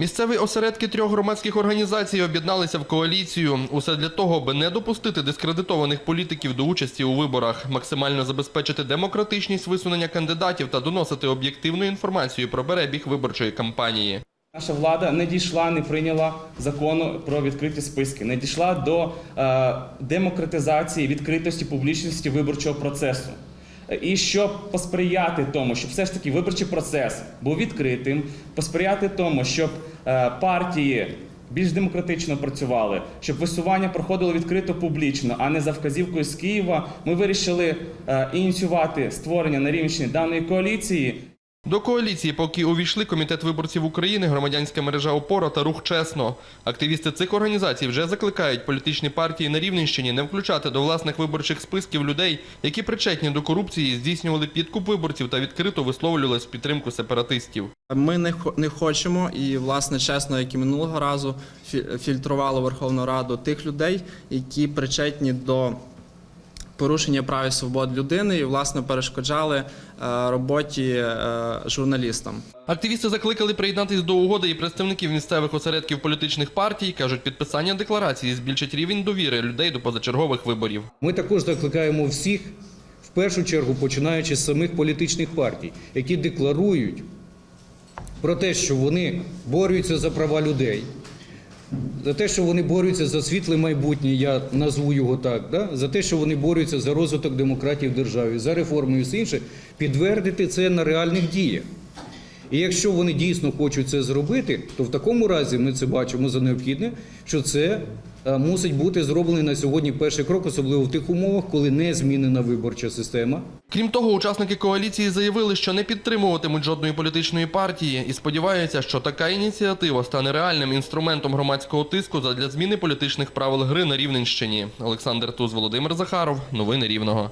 Місцеві осередки трьох громадських організацій об'єдналися в коаліцію. Усе для того, аби не допустити дискредитованих політиків до участі у виборах, максимально забезпечити демократичність висунення кандидатів та доносити об'єктивну інформацію про перебіг виборчої кампанії. Наша влада не дійшла, не прийняла закону про відкриті списки, не дійшла до е, демократизації, відкритості, публічності виборчого процесу. І щоб посприяти тому, щоб все ж таки виборчий процес був відкритим, посприяти тому, щоб е, партії більш демократично працювали, щоб висування проходило відкрито публічно, а не за вказівкою з Києва, ми вирішили е, ініціювати створення на Рівненщині даної коаліції. До коаліції поки увійшли Комітет виборців України, громадянська мережа Опора та Рух Чесно. Активісти цих організацій вже закликають політичні партії на Рівненщині не включати до власних виборчих списків людей, які причетні до корупції, здійснювали підкуп виборців та відкрито висловлювались в підтримку сепаратистів. Ми не не хочемо, і власне чесно, як і минулого разу, фі- фільтрували Верховну Раду тих людей, які причетні до порушення прав і свобод людини і власне перешкоджали е, роботі е, журналістам. Активісти закликали приєднатись до угоди і представників місцевих осередків політичних партій. кажуть, підписання декларації збільшить рівень довіри людей до позачергових виборів. Ми також закликаємо всіх, в першу чергу починаючи з самих політичних партій, які декларують про те, що вони борються за права людей, за те, що вони борються за світле майбутнє, я назву його так, да? за те, що вони борються за розвиток демократії в державі, за реформи і все інше, підтвердити це на реальних діях. І якщо вони дійсно хочуть це зробити, то в такому разі ми це бачимо за необхідне, що це е, мусить бути зроблений на сьогодні перший крок, особливо в тих умовах, коли не змінена виборча система. Крім того, учасники коаліції заявили, що не підтримуватимуть жодної політичної партії і сподіваються, що така ініціатива стане реальним інструментом громадського тиску задля зміни політичних правил гри на Рівненщині. Олександр Туз, Володимир Захаров. Новини Рівного.